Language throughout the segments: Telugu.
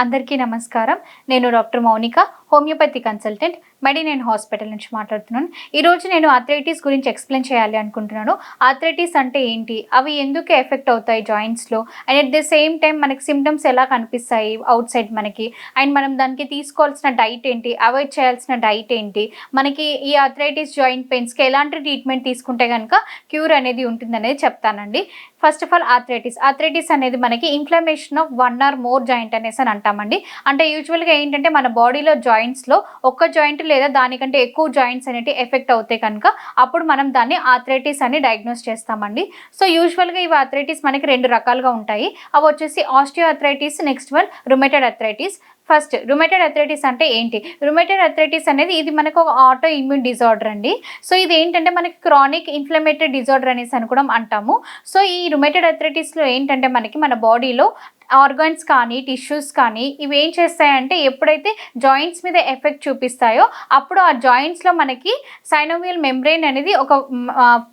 అందరికీ నమస్కారం. నేను డాక్టర్ మౌనిక. హోమియోపతి కన్సల్టెంట్ మెడినేన్ హాస్పిటల్ నుంచి మాట్లాడుతున్నాను. ఈరోజు నేను ఆథరైటిస్ గురించి ఎక్స్ప్లెయిన్ చేయాలి అనుకుంటున్నాను. ఆథరైటిస్ అంటే ఏంటి? అవి ఎందుకు ఎఫెక్ట్ అవుతాయి జాయింట్స్లో? And at the same time మనకి సిమ్టమ్స్ ఎలా కనిపిస్తాయి అవుట్ సైడ్ మనకి? అండ్ మనం దానికి తీసుకోవాల్సిన డైట్ ఏంటి? అవాయిడ్ చేయాల్సిన డైట్ ఏంటి? మనకి ఈ ఆథరైటిస్ జాయింట్ పెయిన్స్కి ఎలాంటి ట్రీట్మెంట్ తీసుకుంటే కనుక క్యూర్ అనేది ఉంటుందనేది చెప్తానండి. First of all arthritis arthritis అనేది మనకి inflammation of one or more joint అనేసి అని అంటామండి. అంటే యూజువల్గా ఏంటంటే మన బాడీలో జాయింట్ జాయింట్స్లో ఒక్క జాయింట్ లేదా దానికంటే ఎక్కువ జాయింట్స్ అనేవి ఎఫెక్ట్ అవుతాయి కనుక అప్పుడు మనం దాన్ని ఆథరైటిస్ అని డయాగ్నోస్ చేస్తామండి. సో యూజువల్గా ఇవి ఆథరైటిస్ మనకి రెండు రకాలుగా ఉంటాయి. అవి వచ్చేసి osteoarthritis next one rheumatoid arthritis first rheumatoid arthritis అంటే ఏంటి? రుమేటెడ్ అథరైటిస్ అనేది ఇది మనకు ఒక ఆటో ఇమ్యూన్ డిజార్డర్ అండి. సో ఇది ఏంటంటే మనకి క్రానిక్ ఇన్ఫ్లమేటరీ డిజార్డర్ అనేసి అని కూడా అంటాము. సో ఈ రుమేటెడ్ అథరైటిస్లో ఏంటంటే మనకి మన బాడీలో ఆర్గాన్స్ కానీ టిష్యూస్ కానీ ఇవి ఏం చేస్తాయంటే ఎప్పుడైతే జాయింట్స్ మీద ఎఫెక్ట్ చూపిస్తాయో అప్పుడు ఆ జాయింట్స్లో మనకి సైనోవియల్ మెంబ్రెయిన్ అనేది ఒక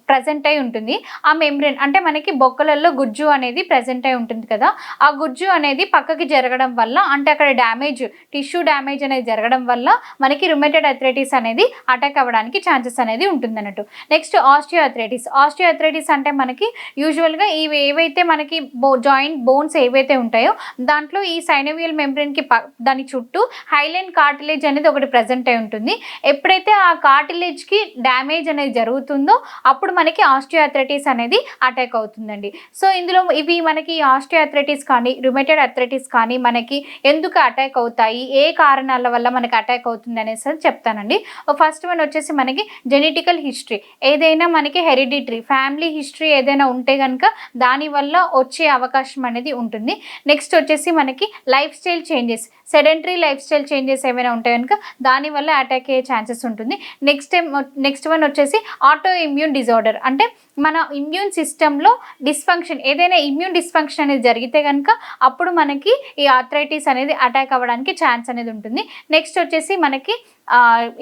ప్రజెంట్ అయి ఉంటుంది. ఆ మెంబ్రెయిన్ అంటే మనకి బొక్కలలో గుజ్జు అనేది ప్రజెంట్ అయి ఉంటుంది కదా. ఆ గుజ్జు అనేది పక్కకి జరగడం వల్ల అంటే అక్కడ డ్యామేజ్ టిష్యూ డ్యామేజ్ అనేది జరగడం వల్ల మనకి రుమేటెడ్ అథరైటిస్ అనేది అటాక్ అవ్వడానికి ఛాన్సెస్ అనేది ఉంటుంది అన్నట్టు నెక్స్ట్ ఆస్టియో అథరిటీస్ ఆస్టియో అథరైటిస్ అంటే మనకి యూజువల్గా ఇవి ఏవైతే మనకి బో జాయింట్ బోన్స్ ఏవైతే ఉంటాయో దాంట్లో ఈ సైనోవియల్ మెంబ్రెయిన్కి ప దాని చుట్టూ హైలైన్ కార్టిలేజ్ అనేది ఒకటి ప్రజెంట్ అయి ఉంటుంది. ఎప్పుడైతే ఆ కార్టిలేజ్కి డ్యామేజ్ అనేది జరుగుతుందో అప్పుడు మనకి ఆస్టియోఆథరైటిస్ అనేది అటాక్ అవుతుందండి. సో ఇందులో ఇవి మనకి ఆస్టియోఆథరైటిస్ కానీ రిమేటెడ్ అథరైటిస్ కానీ మనకి ఎందుకు అటాక్ అవుతాయి? ఏ కారణాల వల్ల మనకి అటాక్ అవుతుంది అనేసి చెప్తానండి. ఫస్ట్ వన్ వచ్చేసి మనకి జెనెటికల్ హిస్టరీ. ఏదైనా మనకి హెరిడిటరీ ఫ్యామిలీ హిస్టరీ ఏదైనా ఉంటే కనుక దానివల్ల వచ్చే అవకాశం అనేది ఉంటుంది. నెక్స్ట్ వచ్చేసి మనకి lifestyle changes. Sedentary lifestyle changes ఏమైనా ఉంటే కనుక దానివల్ల అటాక్ అయ్యే ఛాన్సెస్ ఉంటుంది. నెక్స్ట్ టైం నెక్స్ట్ వన్ వచ్చేసి ఆటో ఇమ్యూన్ డిజార్డర్ అంటే మన ఇమ్యూన్ సిస్టంలో డిస్ఫంక్షన్ ఏదైనా ఇమ్యూన్ డిస్ఫంక్షన్ అనేది జరిగితే కనుక అప్పుడు మనకి ఈ ఆథరైటిస్ అనేది అటాక్ అవ్వడానికి ఛాన్స్ అనేది ఉంటుంది. నెక్స్ట్ వచ్చేసి మనకి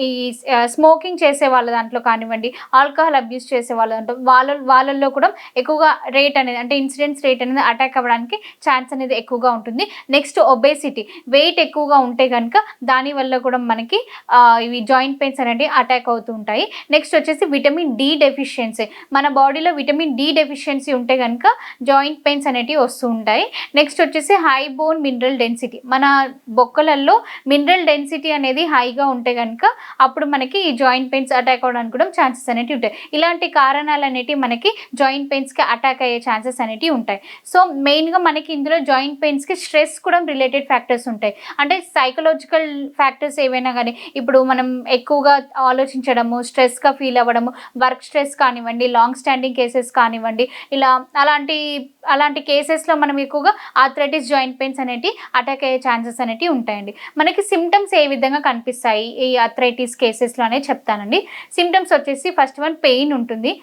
ఈ స్మోకింగ్ చేసే వాళ్ళ దాంట్లో కానివ్వండి ఆల్కహాల్ అబ్యూస్ చేసే వాళ్ళ దాంట్లో వాళ్ళ వాళ్ళల్లో కూడా ఎక్కువగా రేట్ అనేది అంటే ఇన్సిడెంట్స్ రేట్ అనేది అటాక్ అవ్వడానికి ఛాన్స్ అనేది ఎక్కువగా ఉంటుంది. నెక్స్ట్ ఒబేసిటీ వెయిట్ ఎక్కువగా ఉంటే కనుక దానివల్ల కూడా మనకి ఇవి జాయింట్ పెయిన్స్ అనేవి అటాక్ అవుతూ ఉంటాయి. నెక్స్ట్ వచ్చేసి విటమిన్ డి డెఫిషియన్సీ మన బాడీలో విటమిన్ డి డెఫిషియన్సీ ఉంటే కనుక జాయింట్ పెయిన్స్ అనేటివి వస్తూ ఉంటాయి. నెక్స్ట్ వచ్చేసి హై బోన్ మినరల్ డెన్సిటీ మన బొక్కలలో మినరల్ డెన్సిటీ అనేది హైగా ఉంటే కనుక అప్పుడు మనకి ఈ జాయింట్ పెయిన్స్ అటాక్ అవ్వడానికి కూడా ఛాన్సెస్ అనేవి ఉంటాయి. ఇలాంటి కారణాలు అనేవి మనకి జాయింట్ పెయిన్స్కి అటాక్ అయ్యే ఛాన్సెస్ అనేవి ఉంటాయి. సో మెయిన్గా మనకి ఇందులో జాయింట్ పెయిన్స్కి స్ట్రెస్ కూడా రిలేటెడ్ ఫ్యాక్టర్స్ ఉంటాయి. అంటే సైకలాజికల్ ఫ్యాక్టర్స్ ఏవైనా కానీ ఇప్పుడు మనం ఎక్కువగా ఆలోచించడము స్ట్రెస్గా ఫీల్ అవ్వడము వర్క్ స్ట్రెస్ కానివ్వండి లాంగ్ స్టాండింగ్ కేసెస్ కానివ్వండి ఇలా అలాంటి అలాంటి కేసెస్లో మనం ఎక్కువగా ఆథరైటిస్ జాయింట్ పెయిన్స్ అనేవి అటాక్ అయ్యే ఛాన్సెస్ అనేవి ఉంటాయండి. మనకి సిమ్టమ్స్ ఏ విధంగా కనిపిస్తాయి? ఈ ఆథరైటిస్ కేసెస్లో అనేది చెప్తానండి. సిమ్టమ్స్ వచ్చేసి ఫస్ట్ వన్ పెయిన్ ఉంటుంది.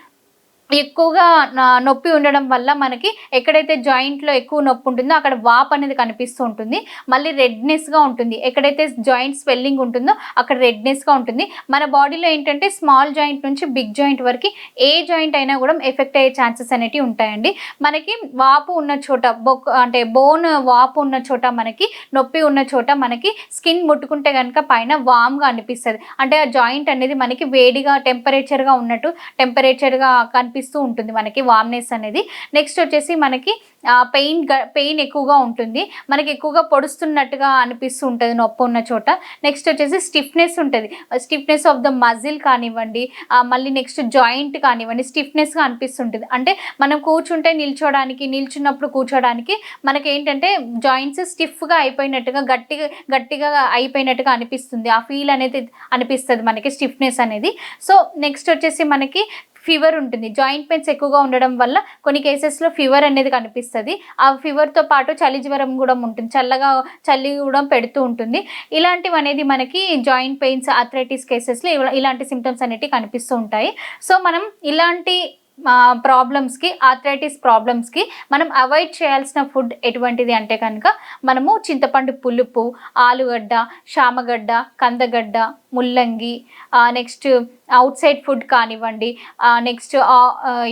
ఎక్కువగా నా- నొప్పి ఉండడం వల్ల మనకి ఎక్కడైతే జాయింట్లో ఎక్కువ నొప్పి ఉంటుందో అక్కడ వాప్ అనేది కనిపిస్తూ ఉంటుంది. మళ్ళీ రెడ్నెస్గా ఉంటుంది. ఎక్కడైతే జాయింట్ స్వెల్లింగ్ ఉంటుందో అక్కడ రెడ్నెస్గా ఉంటుంది. మన బాడీలో ఏంటంటే స్మాల్ జాయింట్ నుంచి బిగ్ జాయింట్ వరకు ఏ జాయింట్ అయినా కూడా ఎఫెక్ట్ అయ్యే ఛాన్సెస్ అనేవి ఉంటాయండి. మనకి వాపు ఉన్న చోట బొక్ అంటే బోన్ వాపు ఉన్న చోట మనకి నొప్పి ఉన్న చోట మనకి స్కిన్ ముట్టుకుంటే కనుక పైన వామ్గా అనిపిస్తుంది. అంటే ఆ జాయింట్ అనేది మనకి వేడిగా టెంపరేచర్గా ఉన్నట్టు టెంపరేచర్గా కనిపిస్తూ ఉంటుంది మనకి వామ్నెస్ అనేది. నెక్స్ట్ వచ్చేసి మనకి పెయిన్ పెయిన్ ఎక్కువగా ఉంటుంది. మనకి ఎక్కువగా పొడుస్తున్నట్టుగా అనిపిస్తూ ఉంటుంది నొప్పి ఉన్న చోట. నెక్స్ట్ వచ్చేసి స్టిఫ్నెస్ ఉంటుంది. స్టిఫ్నెస్ ఆఫ్ ద మజిల్ కానివ్వండి మళ్ళీ నెక్స్ట్ జాయింట్ కానివ్వండి స్టిఫ్నెస్గా అనిపిస్తుంటుంది. అంటే మనం కూర్చుంటే నిల్చోడానికి నిల్చున్నప్పుడు కూర్చోడానికి మనకి ఏంటంటే జాయింట్స్ స్టిఫ్గా అయిపోయినట్టుగా గట్టిగా గట్టిగా అయిపోయినట్టుగా అనిపిస్తుంది. ఆ ఫీల్ అనేది అనిపిస్తుంది మనకి స్టిఫ్నెస్ అనేది. సో నెక్స్ట్ వచ్చేసి మనకి ఫీవర్ ఉంటుంది. జాయింట్ పెయిన్స్ ఎక్కువగా ఉండడం వల్ల కొన్ని కేసెస్లో ఫీవర్ అనేది కనిపిస్తుంది. ఆ ఫీవర్తో పాటు చలి జ్వరం కూడా ఉంటుంది. చల్లగా చలి కూడా పెడుతూ ఉంటుంది. ఇలాంటివి అనేది మనకి జాయింట్ పెయిన్స్ ఆథరైటిస్ కేసెస్లో ఇలాంటి సిమ్టమ్స్ అనేటివి కనిపిస్తూ ఉంటాయి. సో మనం ఇలాంటి ప్రాబ్లమ్స్కి ఆథరైటిస్ ప్రాబ్లమ్స్కి మనం అవాయిడ్ చేయాల్సిన ఫుడ్ ఎటువంటిది అంటే కనుక మనము చింతపండు పులుపు ఆలుగడ్డ శామగడ్డ కందగడ్డ ముల్లంగి నెక్స్ట్ అవుట్ సైడ్ ఫుడ్ కానివ్వండి నెక్స్ట్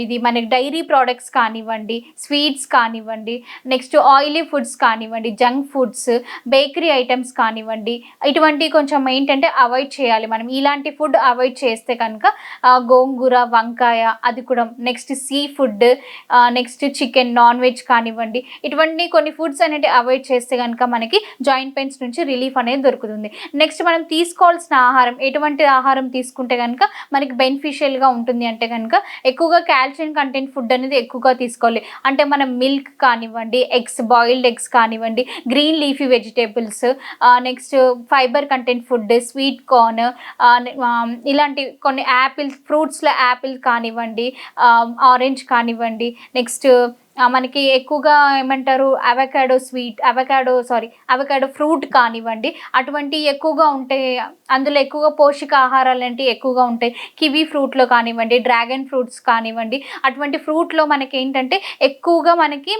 ఇది మనకి డైరీ ప్రోడక్ట్స్ కానివ్వండి స్వీట్స్ కానివ్వండి నెక్స్ట్ ఆయిలీ ఫుడ్స్ కానివ్వండి జంక్ ఫుడ్స్ బేకరీ ఐటమ్స్ కానివ్వండి ఇటువంటి కొంచెం ఏంటంటే అవాయిడ్ చేయాలి మనం. ఇలాంటి ఫుడ్ అవాయిడ్ చేస్తే కనుక గోంగూర వంకాయ అది కూడా next seafood next chicken non veg కానివ్వండి ఇటువంటి కొన్ని ఫుడ్స్ అనేవి అవాయిడ్ చేస్తే కనుక మనకి జాయింట్ పెయిన్స్ నుంచి రిలీఫ్ అనేది దొరుకుతుంది. నెక్స్ట్ మనం తీసుకోవాల్సిన ఆహారం ఎటువంటి ఆహారం తీసుకుంటే కనుక మనకి బెనిఫిషియల్గా ఉంటుంది అంటే కనుక ఎక్కువగా కాల్షియం కంటెంట్ ఫుడ్ అనేది ఎక్కువగా తీసుకోవాలి. అంటే మనం మిల్క్ కానివ్వండి ఎగ్స్ బాయిల్డ్ ఎగ్స్ కానివ్వండి green leafy vegetables next fibre content food sweet corn ఇలాంటి కొన్ని యాపిల్స్ ఫ్రూట్స్లో యాపిల్ కానివ్వండి ఆరెంజ్ కానివ్వండి నెక్స్ట్ మనకి ఎక్కువగా ఏమంటారు? Avocado sweet avocado sorry avocado fruit కానివ్వండి అటువంటి ఎక్కువగా ఉంటాయి అందులో ఎక్కువగా పోషక ఆహారాలు అంటే ఎక్కువగా ఉంటాయి. కివీ ఫ్రూట్లో కానివ్వండి డ్రాగన్ ఫ్రూట్స్ కానివ్వండి అటువంటి ఫ్రూట్లో మనకి ఏంటంటే ఎక్కువగా మనకి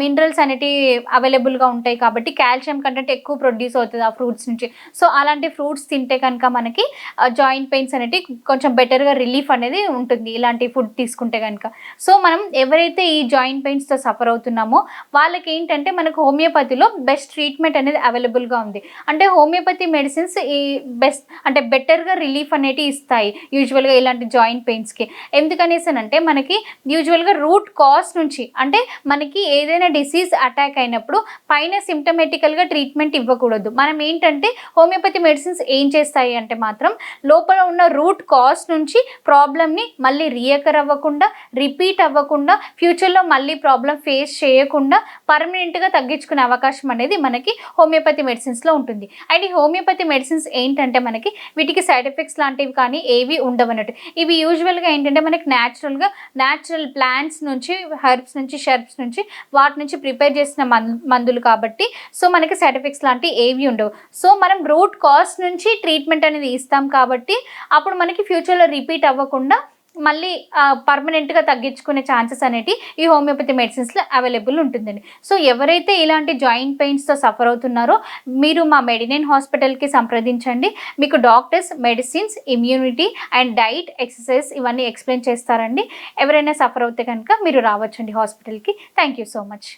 మినరల్స్ అనేటివి అవైలబుల్గా ఉంటాయి కాబట్టి కాల్షియం కంటెంట్ ఎక్కువ ప్రొడ్యూస్ అవుతుంది ఆ ఫ్రూట్స్ నుంచి. సో అలాంటి ఫ్రూట్స్ తింటే కనుక మనకి జాయింట్ పెయిన్స్ అనేటివి కొంచెం బెటర్గా రిలీఫ్ అనేది ఉంటుంది ఇలాంటి ఫుడ్ తీసుకుంటే కనుక. సో మనం ఎవరైతే ఈ జాయింట్ పెయిన్స్తో సఫర్ అవుతున్నామో వాళ్ళకి ఏంటంటే మనకు హోమియోపతిలో బెస్ట్ ట్రీట్మెంట్ అనేది అవైలబుల్గా ఉంది. అంటే హోమియోపతి మెడిసిన్స్ ఈ బెస్ట్ అంటే బెటర్గా రిలీఫ్ అనేటివి ఇస్తాయి యూజువల్గా ఇలాంటి జాయింట్ పెయిన్స్కి ఎందుకనేసానంటే మనకి యూజువల్గా రూట్ కాస్ నుంచి అంటే మనకి ఏదైనా డిసీజ్ అటాక్ అయినప్పుడు పైన సిమ్టమేటికల్గా ట్రీట్మెంట్ ఇవ్వకూడదు. మనం ఏంటంటే హోమియోపతి మెడిసిన్స్ ఏం చేస్తాయి అంటే మాత్రం లోపల ఉన్న రూట్ కాజ్ నుంచి ప్రాబ్లమ్ని మళ్ళీ రియకర్ అవ్వకుండా రిపీట్ అవ్వకుండా ఫ్యూచర్లో మళ్ళీ ప్రాబ్లం ఫేస్ చేయకుండా పర్మనెంట్గా తగ్గించుకునే అవకాశం అనేది మనకి హోమియోపతి మెడిసిన్స్లో ఉంటుంది. అండ్ ఈ హోమియోపతి మెడిసిన్స్ ఏంటంటే మనకి వీటికి సైడ్ ఎఫెక్ట్స్ లాంటివి కానీ ఏవి ఉండవన్నట్టు ఇవి యూజువల్గా ఏంటంటే మనకి న్యాచురల్గా న్యాచురల్ ప్లాంట్స్ నుంచి హెర్బ్స్ నుంచి షర్బ్స్ నుంచి వాటి నుంచి ప్రిపేర్ చేసిన మందులు కాబట్టి సో మనకి సైడ్ ఎఫెక్ట్స్ లాంటివి ఏవి ఉండవు. సో మనం రూట్ కాస్ట్ నుంచి ట్రీట్మెంట్ అనేది ఇస్తాం కాబట్టి అప్పుడు మనకి ఫ్యూచర్లో రిపీట్ అవ్వకుండా మళ్ళీ పర్మనెంట్గా తగ్గించుకునే ఛాన్సెస్ అనేవి ఈ హోమియోపతి మెడిసిన్స్లో అవైలబుల్ ఉంటుందండి. సో ఎవరైతే ఇలాంటి జాయింట్ పెయిన్స్తో సఫర్ అవుతున్నారో మీరు మా మెడినైన్ హాస్పిటల్కి సంప్రదించండి. మీకు doctors medicines immunity and diet exercise ఇవన్నీ ఎక్స్ప్లెయిన్ చేస్తారండి. ఎవరైనా సఫర్ అవుతే కనుక మీరు రావచ్చండి హాస్పిటల్కి థ్యాంక్ యూ సో మచ్